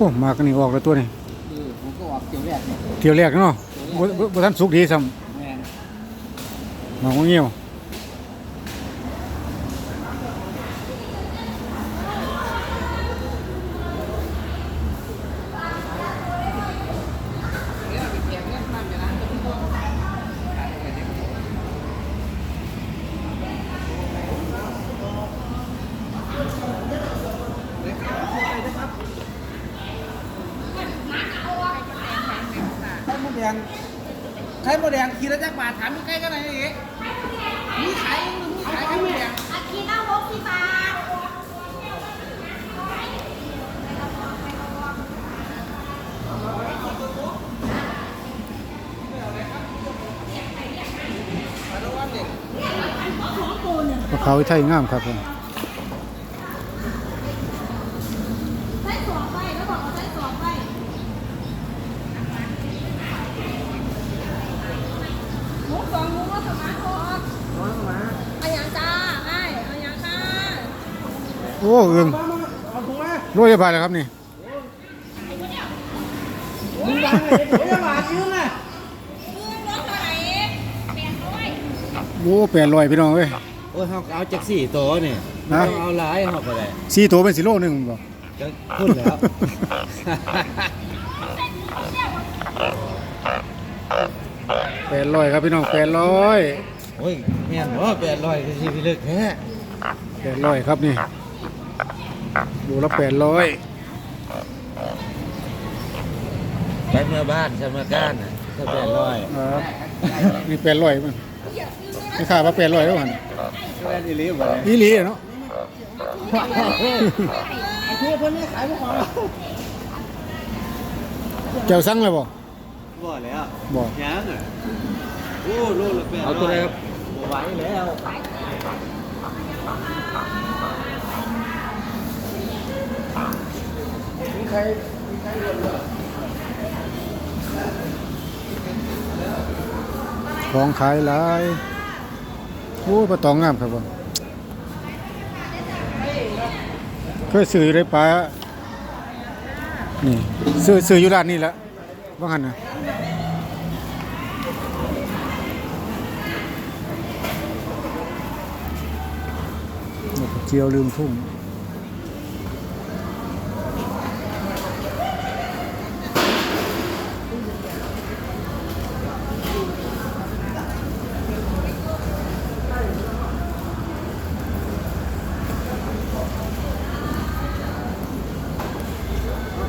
อ้มากนี่ออกแล้วตัวนี้เออผมก็ออกเกี่ยวแรกเนี่ยเที่ยวแรกเนาะบ่บ่บ่ทันสุกดีซ้ำแมนหมาของเงี้ยว ดแดงไข่มดแดงขีดละจักบาทถามมีใกล้กันไหนอีกมีขายมีขายไข่มดแดงอาทิตย์ละหกสิบบาทปลาขาไทยงามครับผม ใช้สองใบแล้วบอกว่าใช้สองใบมุก สองมุกว่าสมาร์ทโฟนน้อยมาเอาอย่างจ้าไอ้เอาอย่างค่ะโอ้เอิงมามาเอาถุงมาโรยบาทแล้วครับนี่มึงดังเลยเดี๋ยวจะบาทยืมนะมือรถเท่าไหร่แปดร้อยโอ้แปดร้อยพี่น้องเอ้ย โอ้ยเขาเอาจากสี่ตัวนี่ฮะเอาหลายเขาก็ได้สี่ตัวเป็นสิโลหนึ่งบ่ก็พูดแล้ว แปดร้อยครับพี่น้องแปดร้อยโอ้ยแม่นบ่แปดร้อยคือชีวิตเลือกแท้แปดร้อยครับนี่ดูละแปดร้อยไปเมื่อบ้านสมาการน่ะถ้าแปดร้อยครับนี่แปดร้อยมันไม่ค่าว่าแปดร้อยแล้วมันแมนอีหลีบ่เลยอีหลีอะเนาะไอ้ที่เพิ่นนี่ขายพวกของเราเจ้าสั่งแล้วบ่ บ่แล้วบ่ยังอะโอ้โลละแปดเอาตัวไหนครับบ่ไหวแล้วของขายหลายโอ้ปลาตองงามครับผมเคยซื้ออยู่ในป่านี่ซื้อซื้ออยู่ร้านนี้แหละว่างั้นนะ เจียวลืมทุ่ง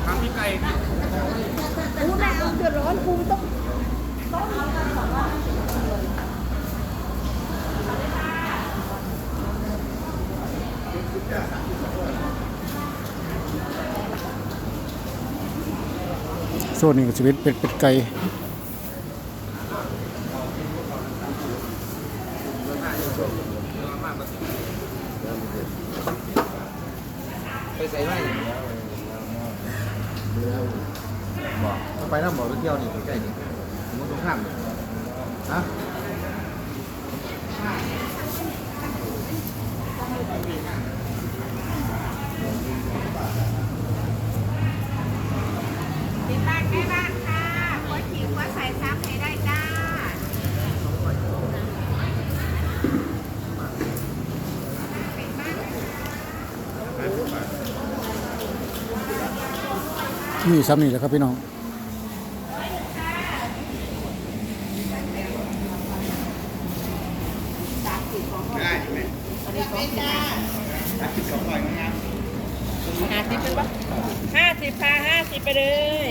ถามพี่ไก่ อู้แม่ต้องเดือดร้อนกูต้อง โซนนี้ก็จะเป็นเป็ดเป็ดไก่ไปใส่ไว้เอาไปน้ำบ่อไปเที่ยวนี่ใกล้นี่มันตรงข้ามนี่ฮะ ติดบ้านแม่บ้านค่ะหัวฉีกหัวใส่ซ้ำให้ได้จ้านี่ซ้ำนี่แหละครับพี่น้องห้าสิบ เป็นปะห้าสิบพาห้าสิบไปเลย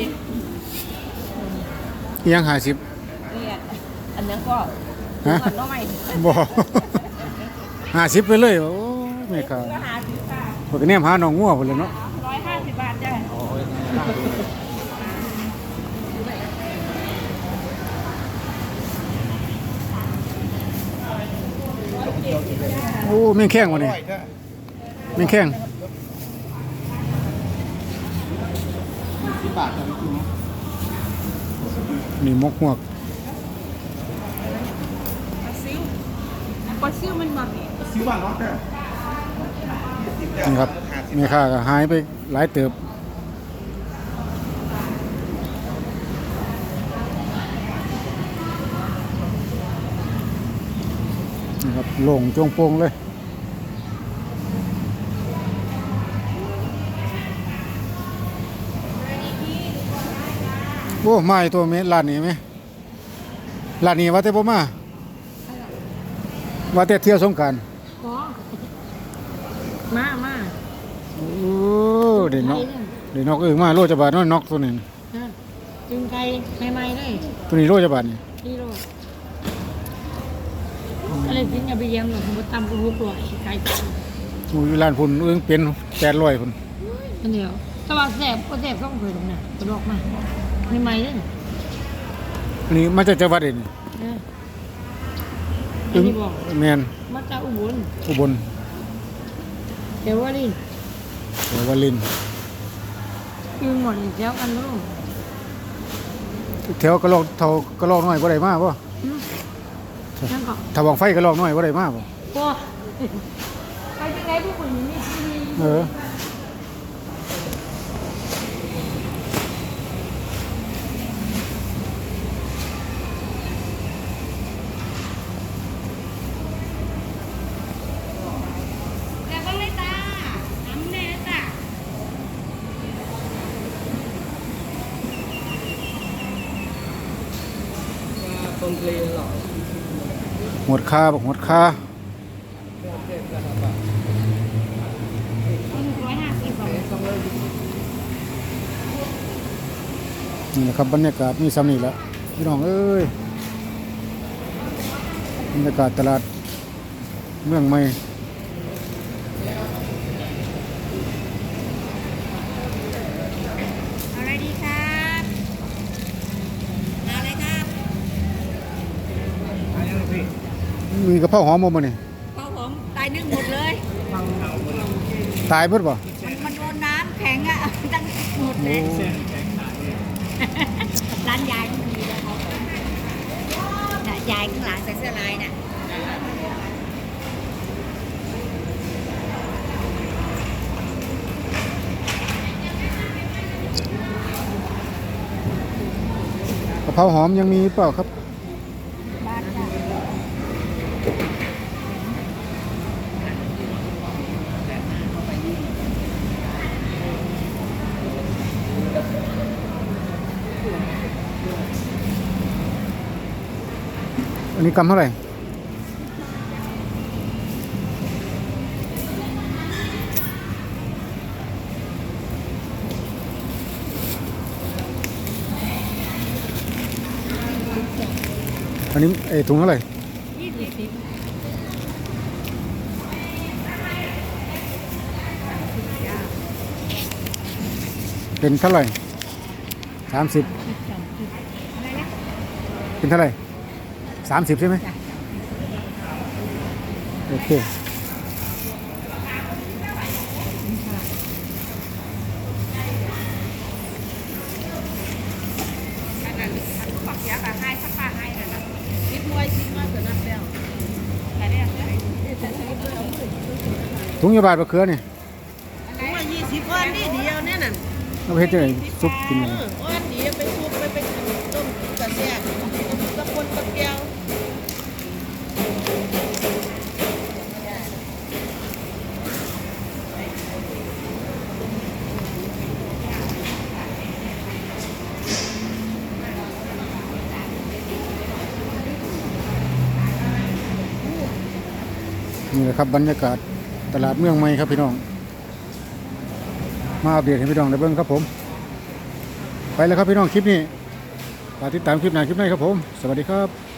เอียงหาสิบเนี่ยอันนั้นก็ฮะก่อนน้องใหม่บ่หาสิบไปเลยโอ้แม่ค่ะก็ห้าสิบค่ะเพิ่นก็แนมหาน้องงัวพุ่นเลยเนาะร้อยห้าสิบบาทจ้ะโอ้แม่งแข้งวะนี่แม่งแข้ง บบาทครับพี่มีมกหวกปลาซิวปลาซิวมันมาซิวบางเนาะนี่ครับนี่ค่ะหายไปหลายเติบนี่ครับหลงจงโปงเลย โอ้มาอีกตัวเมร้านนี้ไหมร้านนี้ว่าแต่บ่มาว่าแต่เที่ยวสงกรารอ๋อมามาโอ้เด็กนกเด็กนกเออมาโลจะบาทเน้อยนกตัวนี้นะจึงไก่ใหม่ๆเลยตัวนี้โลจะบาทนี่นี่โลก็เลยกินอย่าไปเยี่ยมหรอกผมตำกูรู้กลัวไก่ตัวหมูอยู่ร้านพุ่นเอิ้งเป็นแปดร้อยพุ่นอันเดียวแต่ว่าแสบก็แสบต้องเคยตรงนั้นกระดอกมา ใหม่ๆเลยอันนี้มาจากจังหวัดเองนะอันนี้บอกแมนมาจากอุบลอุบลเดี๋ยวว่าดิเดี๋ยววาลินยืนหมดอีกแล้วกันลูกแถวกระลอกเท่ากระลอกน้อยบ่ได้มาบ่นั่นก็ถ้าวังไฟกระลอกน้อยบ่ได้มาบ่โอ้ไปที่ไหนพวกคุณนี่ที่นี่เออ แล้วก็เลยจ้าน้ำแน่จ้า หมดคาบอกหมดค่านี่นะครับบรรยากาศมีซ้ำนี่แหละพี่น้องเอ้ยบรรยากาศตลาดเมืองใหม่ เอาอะไรดีครับเอาอะไรครับ มี กระเพราหอมบ่มื้อนี่ข้าวหอมตายนึ่งหมดเลย ตายเบิดบ่มันมันโดนน้ำแข็งอะตั้งหมดเลยร้านยายมันมีแล้วน่ะยายข้างหลังใส่เสื้อลายน่ะกระเพราหอมยังมีเปล่าครับบ้ อันนี้กำเท่าไหร่อันนี้ไอ้ถุงเท่าไหร่ยี่สิบเป็นเท่าไหร่สามสิบอะไรนะเป็นเท่าไหร่ สามสิบใช่ไหมโอเคอันนั้นอันปักยากับให้สักผ้าให้นั่นน่ะคิดมวยคิดมาเกิดนักแล้วแต่เนี่ยเอ้ยถุงยาบาดมะเขือนี่ถุงละยี่สิบก้อนนี่เดียวเนี่ยน่ะเอาไปเฮ็ดจังไงซุปกินเอยังไง นี่แหละครับบรรยากาศตลาดเมืองใหม่ครับพี่น้อง มาอัปเดตให้พี่น้องได้เบิ้งครับผม ไปแล้วครับพี่น้องคลิปนี้ฝากติดตามคลิปหน้าคลิปหนครับผม สวัสดีครับ